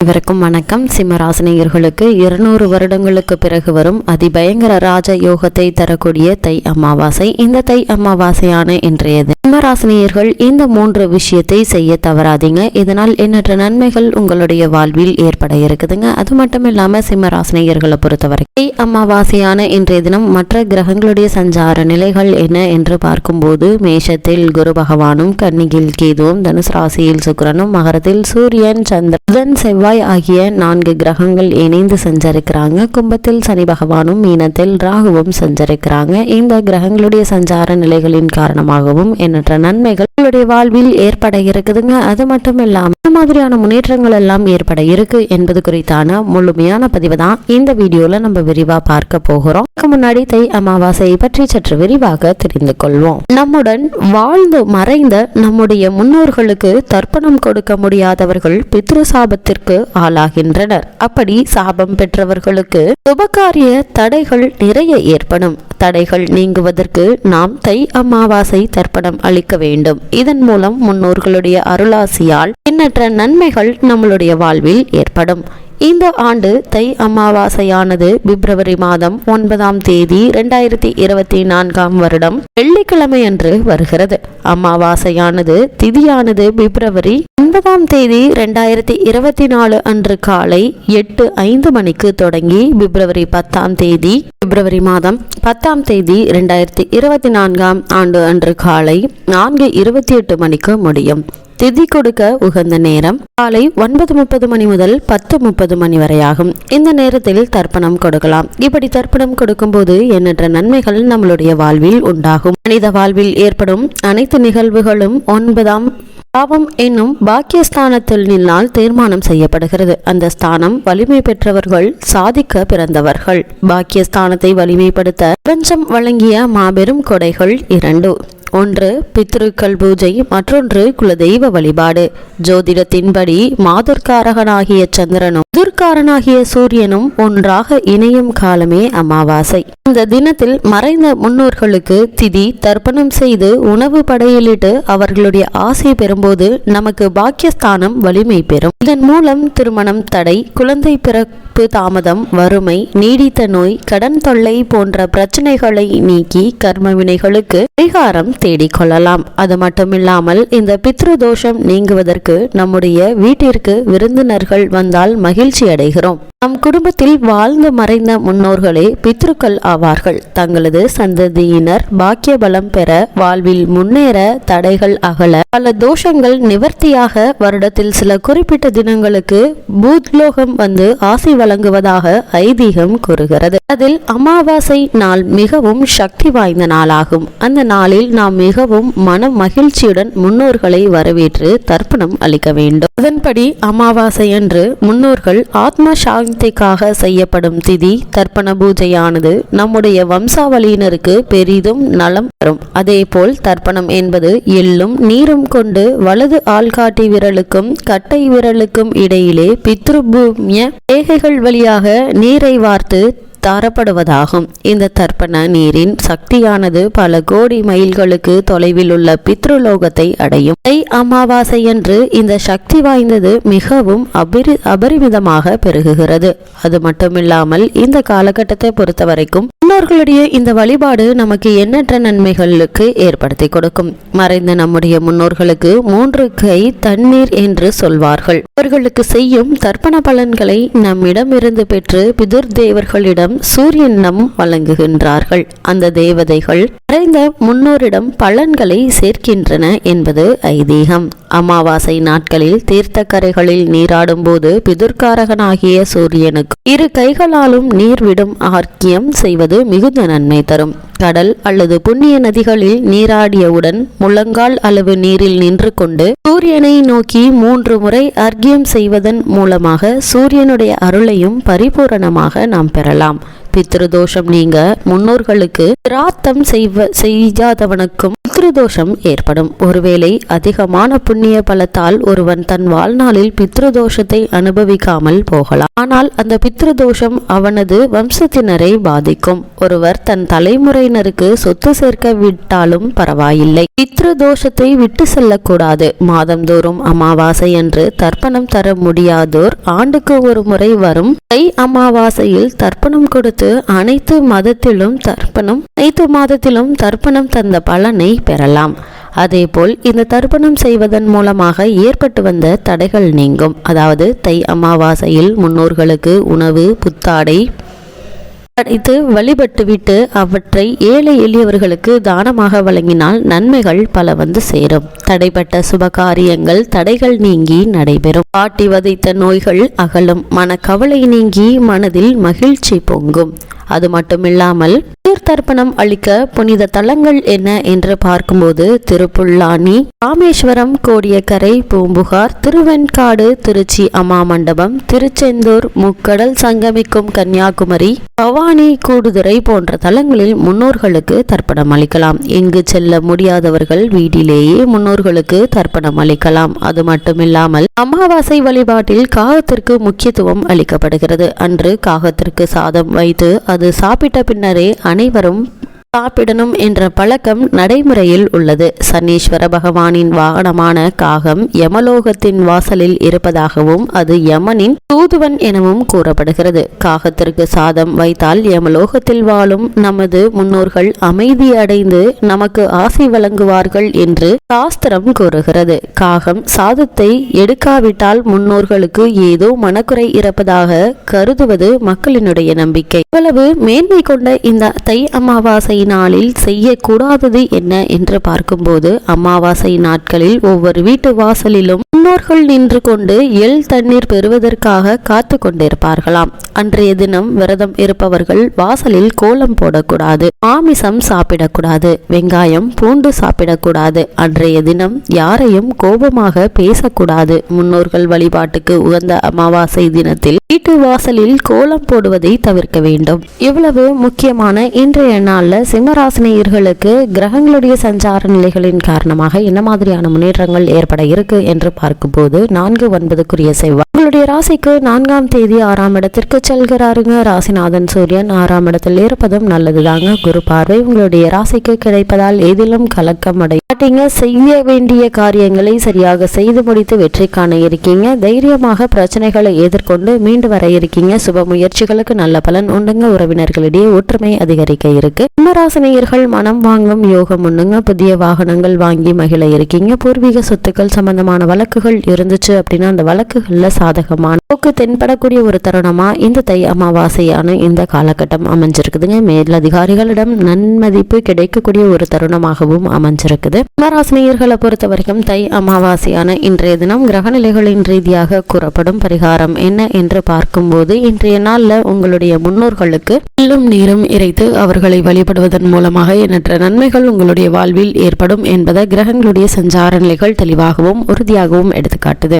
இவருக்கும் வணக்கம். சிம்மராசினியர்களுக்கு இருநூறு வருடங்களுக்கு பிறகு வரும் அதிபயங்கர ராஜ யோகத்தை தரக்கூடிய தை அமாவாசை. இந்த தை அமாவாசையான இன்றையது சிம்மராசினியர்கள் இந்த மூன்று விஷயத்தை செய்ய தவறாதீங்க. இதனால் எண்ணற்ற நன்மைகள் உங்களுடைய வாழ்வில் ஏற்பட இருக்குதுங்க. அது மட்டும் இல்லாம சிம்மராசினியர்களை பொறுத்தவரை தை அமாவாசையான இன்றைய தினம் மற்ற கிரகங்களுடைய சஞ்சார நிலைகள் என்ன என்று பார்க்கும்போது மேஷத்தில் குரு பகவானும் கன்னியில் கேதுவும் தனுசு ராசியில் சுக்கிரனும் மகரத்தில் சூரியன் சந்திரன் செவ்வாய் செவ்வாய் ஆகிய நான்கு கிரகங்கள் இணைந்து சஞ்சரிக்கிறாங்க. கும்பத்தில் சனி பகவானும் மீனத்தில் ராகுவும் சஞ்சரிக்கிறாங்க. இந்த கிரகங்களுடைய சஞ்சார நிலைகளின் காரணமாகவும் எண்ணற்ற நன்மைகள் உங்களுடைய வாழ்வில் ஏற்பட இருக்குதுங்க. அது மட்டும் இல்லாம இந்த மாதிரியான முன்னேற்றங்கள் எல்லாம் ஏற்பட இருக்கு என்பது குறித்தான முழுமையான பதிவு தான் இந்த வீடியோல நம்ம விரிவா பார்க்க போகிறோம். அதுக்கு முன்னாடி தை அமாவாசையை பற்றி சற்று விரிவாக தெரிந்து கொள்வோம். நம்முடன் வாழ்ந்து மறைந்த நம்முடைய முன்னோர்களுக்கு தர்ப்பணம் கொடுக்க முடியாதவர்கள் பித்ரு சாபத்திற்கு ஆளாகின்றனர். அப்படி சாபம் பெற்றவர்களுக்கு சுபகாரிய தடைகள் நிறைய ஏற்படும். தடைகள் நீங்குவதற்கு நாம் தை அமாவாசை தர்ப்பணம் அளிக்க வேண்டும். இதன் மூலம் முன்னோர்களுடைய அருளாசியால் எண்ணற்ற நன்மைகள் நம்மளுடைய வாழ்வில் ஏற்படும். இந்த ஆண்டு தை அமாவாசையானது பிப்ரவரி மாதம் ஒன்பதாம் தேதி இரண்டாயிரத்தி இருபத்தி நான்காம் வருடம் வெள்ளிக்கிழமை அன்று வருகிறது. அமாவாசையானது திதியானது பிப்ரவரி ஒன்பதாம் தேதி ரெண்டாயிரத்தி இருபத்தி நாலு அன்று காலை எட்டு ஐந்து மணிக்கு தொடங்கி பிப்ரவரி பத்தாம் தேதி பிப்ரவரி மாதம் பத்தாம் தேதி ரெண்டாயிரத்தி இருபத்தி நான்காம் ஆண்டு அன்று காலை நான்கு இருபத்தி எட்டு மணிக்கு முடியும். திதி கொடுக்க உகந்த நேரம் காலை ஒன்பது முப்பது மணி முதல் பத்து முப்பது மணி வரையாகும். இந்த நேரத்தில் தர்ப்பணம் கொடுக்கலாம். இப்படி தர்ப்பணம் கொடுக்கும்போது எண்ணற்ற நன்மைகள் நம்மளுடைய வாழ்வில் உண்டாகும். மனித வாழ்வில் ஏற்படும் அனைத்து நிகழ்வுகளும் ஒன்பதாம் பாவம் என்னும் பாக்கியஸ்தானத்தில் நின்னால் தீர்மானம் செய்யப்படுகிறது. அந்த ஸ்தானம் வலிமை பெற்றவர்கள் சாதிக்க பிறந்தவர்கள். பாக்கியஸ்தானத்தை வலிமைப்படுத்த பிரபஞ்சம் வழங்கிய மாபெரும் கொடைகள் இரண்டு. ஒன்று பித்ருக்கள் பூஜை மற்றொன்று குலதெய்வ வழிபாடு. ஜோதிடத்தின்படி மாதுர்காரகனாகிய சந்திரனும் துர்காரனாகிய சூரியனும் ஒன்றாக இணையும் காலமே அமாவாசை. இந்த தினத்தில் மறைந்த முன்னோர்களுக்கு திதி தர்ப்பணம் செய்து உணவு படையலிட்டு அவர்களுடைய ஆசை பெறும்போது நமக்கு பாக்கியஸ்தானம் வலிமை பெறும். இதன் மூலம் திருமணம் தடை குழந்தை பிறப்பு தாமதம் வறுமை நீடித்த நோய் கடன் தொல்லை போன்ற பிரச்சனைகளை நீக்கி கர்ம வினைகளுக்கு பரிகாரம் தேடிக்கொள்ளலாம் அது மட்டுமில்லாமல் இந்த பித்ரு தோஷம் நீங்குவதற்கு நம்முடைய வீட்டிற்கு விருந்தினர்கள் வந்தால் மகிழ்ச்சி அடைகிறோம். நம் குடும்பத்தில் வாழ்ந்து மறைந்த முன்னோர்களே பித்ருக்கள் ஆவார்கள். தங்களது சந்ததியினர் பாக்கிய பலம் பெற வாழ்வில் முன்னேற தடைகள் அகல. பல தோஷங்கள் நிவர்த்தியாக வருடத்தில் சில குறிப்பிட்ட தினங்களுக்கு பூத்லோகம் வந்து ஆசி வழங்குவதாக ஐதீகம் கூறுகிறது. அதில் அமாவாசை நாள் மிகவும் சக்தி வாய்ந்த நாளாகும். அந்த நாளில் நாம் மிகவும் மன மகிழ்ச்சியுடன் முன்னோர்களை வரவேற்று தர்ப்பணம் அளிக்க வேண்டும். அதன்படி அமாவாசை அன்று முன்னோர்கள் ஆத்ம சாந்திக்காக செய்யப்படும் திதி தர்ப்பண பூஜையானது நம்முடைய வம்சாவளியினருக்கு பெரிதும் நலம் தரும். அதேபோல் தர்ப்பணம் என்பது எள்ளும் நீரும் கொண்டு வலது ஆள்காட்டி விரலுக்கும் கட்டை விரலுக்கும் இடையிலே பித்ருபூமிய ரேகைகள் வழியாக நீரை வார்த்து தரப்படுவதாகும். இந்த தர்ப்பண நீரின் சக்தியானது பல கோடி மைல்களுக்கு தொலைவில் உள்ள பித்ருலோகத்தை அடையும். தை அமாவாசையன்று இந்த சக்தி வாய்ந்தது மிகவும் அபரி அபரிமிதமாக பெருகுகிறது. அது மட்டுமில்லாமல் இந்த காலகட்டத்தை பொறுத்தவரைக்கும் முன்னோர்களுடைய இந்த வழிபாடு நமக்கு எண்ணற்ற நன்மைகளுக்கு ஏற்படுத்தி கொடுக்கும். மறைந்த நம்முடைய முன்னோர்களுக்கு மூன்று கை தண்ணீர் என்று சொல்வார்கள். அவர்களுக்கு செய்யும் தர்ப்பண பலன்களை நம்மிடமிருந்து பெற்று பிதுர் தேவர்களிடம் சூரியனிடம் வழங்குகின்றார்கள். அந்த தேவதைகள் மறைந்த முன்னோரிடம் பலன்களை சேர்க்கின்றன என்பது ஐதீகம். அமாவாசை நாட்களில் தீர்த்தக்கரைகளில் நீராடும் போது பிதுர்காரகனாகிய சூரியனுக்கு இரு கைகளாலும் நீர் விடும் ஆர்க்கியம் செய்வது மிகுந்த நன்மை தரும். கடல் அல்லது புண்ணிய நதிகளில் நீராடியவுடன் முழங்கால் அளவு நீரில் நின்று கொண்டு சூரியனை நோக்கி மூன்று முறை அர்க்கியம் செய்வதன் மூலமாக சூரியனுடைய அருளையும் பரிபூரணமாக நாம் பெறலாம். பித்ருதோஷம் நீங்க முன்னோர்களுக்கு திராத்தம் செய்வ செய்யாதவனுக்கும் பித்ருதோஷம் ஏற்படும். ஒருவேளை அதிகமான புண்ணிய பலத்தால் ஒருவன் தன் வாழ்நாளில் பித்ருதோஷத்தை அனுபவிக்காமல் போகலாம். ஆனால் அந்த பித்ருதோஷம் அவனது வம்சத்தினரை பாதிக்கும். ஒருவர் தன் தலைமுறையினருக்கு சொத்து சேர்க்க விட்டாலும் பரவாயில்லை. பித்ருதோஷத்தை விட்டு செல்லக்கூடாது. மாதந்தோறும் அமாவாசை என்று தர்ப்பணம் தர முடியாதோர் ஆண்டுக்கு ஒரு முறை வரும். தை அமாவாசையில் தர்ப்பணம் கொடுத்து அனைத்து மதத்திலும் தர்ப்பணம் அனைத்து மாதத்திலும் தர்ப்பணம் தந்த பலனை பெறலாம். அதேபோல் இந்த தர்ப்பணம் செய்வதன் மூலமாக ஏற்பட்டு வந்த தடைகள் நீங்கும். அதாவது தை அமாவாசையில் முன்னோர்களுக்கு உணவு புத்தாடை படைத்து வழிபட்டுவிட்டு அவற்றை ஏழை எளியவர்களுக்கு தானமாக வழங்கினால் நன்மைகள் பல வந்து சேரும். தடைப்பட்ட சுபகாரியங்கள் தடைகள் நீங்கி நடைபெறும். பாட்டி வதைத்த நோய்கள் அகலும். மனக்கவலை நீங்கி மனதில் மகிழ்ச்சி பொங்கும். அது மட்டுமில்லாமல் தீர்த்தர்ப்பணம் அளிக்க புனித தலங்கள் என்ன என்று பார்க்கும்போது திருப்புல்லானி ராமேஸ்வரம் கோடியக்கரை பூம்புகார் திருவெண்காடு திருச்சி அம்மா மண்டபம் திருச்செந்தூர் முக்கடல் சங்கமிக்கும் கன்னியாகுமரி பவானி கூடுதுறை போன்ற தலங்களில் முன்னோர்களுக்கு தர்ப்பணம் அளிக்கலாம். எங்கு செல்ல முடியாதவர்கள் வீட்டிலேயே முன்னோர்களுக்கு தர்ப்பணம் அளிக்கலாம். அது மட்டுமில்லாமல் அமாவாசை வழிபாட்டில் காகத்திற்கு முக்கியத்துவம் அளிக்கப்படுகிறது. அன்று காகத்திற்கு சாதம் வைத்து அது சாப்பிட்ட பின்னரே அனைவரும் சாப்பிடணும் என்ற பழக்கம் நடைமுறையில் உள்ளது. சனீஸ்வர பகவானின் வாகனமான காகம் யமலோகத்தின் வாசலில் இருப்பதாகவும் அது யமனின் தூதுவன் எனவும் கூறப்படுகிறது. காகத்திற்கு சாதம் வைத்தால் யமலோகத்தில் வாழும் நமது முன்னோர்கள் அமைதி அடைந்து நமக்கு ஆசை வழங்குவார்கள் என்று சாஸ்திரம் கூறுகிறது. காகம் சாதத்தை எடுக்காவிட்டால் முன்னோர்களுக்கு ஏதோ மனக்குறை இருப்பதாக கருதுவது மக்களினுடைய நம்பிக்கை. இவ்வளவு மேன்மை கொண்ட இந்த தை அமாவாசையின் நாளில் செய்யக்கூடாதது என்ன என்று பார்க்கும்போது அமாவாசை நாட்களில் ஒவ்வொரு வீட்டு வாசலிலும் முன்னோர்கள் நின்று கொண்டு எள் தண்ணீர் பெறுவதற்காக காத்து கொண்டிருப்பார்களாம். அன்றைய தினம் விரதம் இருப்பவர்கள் வாசலில் கோலம் போடக்கூடாது மாமிசம் சாப்பிடக்கூடாது வெங்காயம் பூண்டு சாப்பிடக்கூடாது. அன்றைய தினம் யாரையும் கோபமாக பேசக்கூடாது. முன்னோர்கள் வழிபாட்டுக்கு உகந்த அமாவாசை தினத்தில் வீட்டு வாசலில் கோலம் போடுவதை தவிர்க்க வேண்டும். இவ்வளவு முக்கியமான இன்றைய நாளில் சிம்மராசினியர்களுக்கு கிரகங்களுடைய சஞ்சார நிலைகளின் காரணமாக என்ன மாதிரியான முன்னேற்றங்கள் ஏற்பட இருக்கு என்று பார்க்கும்போது நான்கு ஒன்பதுக்குரிய செவ்வாய் உங்களுடைய ராசிக்கு நான்காம் தேதி ஆறாம் இடத்திற்கு செல்கிறாருங்க. ராசிநாதன் சூரியன் ஆறாம் இடத்தில் இருப்பதும் நல்லதுதாங்க. குரு பார்வை உங்களுடைய ராசிக்கு கிடைப்பதால் எதிலும் கலக்கம் அடையாட்டீங்க செய்ய வேண்டிய காரியங்களை சரியாக செய்து முடித்து வெற்றி காண இருக்கீங்க. தைரியமாக பிரச்சனைகளை எதிர்கொண்டு மீண்டு வர இருக்கீங்க. சுப முயற்சிகளுக்கு நல்ல பலன் உண்டுங்க. உறவினர்களிடையே ஒற்றுமை அதிகரிக்க இருக்கு. கும்பராசினியர்கள் மனம் வாங்கும் யோகம் உண்டுங்க. புதிய வாகனங்கள் வாங்கி மகிழ இருக்கீங்க. பூர்வீக சொத்துக்கள் சம்பந்தமான வழக்குகள் இருந்துச்சு அப்படின்னா அந்த வழக்குகள்ல சாதகமான போக்கு தென்படக்கூடிய ஒரு தருணமா இந்த தை அமாவாசையான இந்த காலகட்டம் அமைஞ்சிருக்குதுங்க. மேலதிகாரிகளிடம் நன்மதிப்பு கிடைக்கக்கூடிய ஒரு தருணமாகவும் அமைஞ்சிருக்குது. கும்பராசினியர்களை பொறுத்த வரைக்கும் தை அமாவாசையான இன்றைய தினம் கிரகநிலைகளின் ரீதியாக கூறப்படும் பரிகாரம் என்ன என்று பார்க்கும்போது இன்றைய நாளில் உங்களுடைய முன்னோர்களுக்கு எள்ளும் நீரும் இறைத்து அவர்களை வழிபடுவதன் மூலமாக எண்ணற்ற நன்மைகள் உங்களுடைய வாழ்வில் ஏற்படும் என்பதை கிரகங்களுடைய சஞ்சார நிலைகள் தெளிவாகவும் உறுதியாகவும் எடுத்துக்காட்டுது.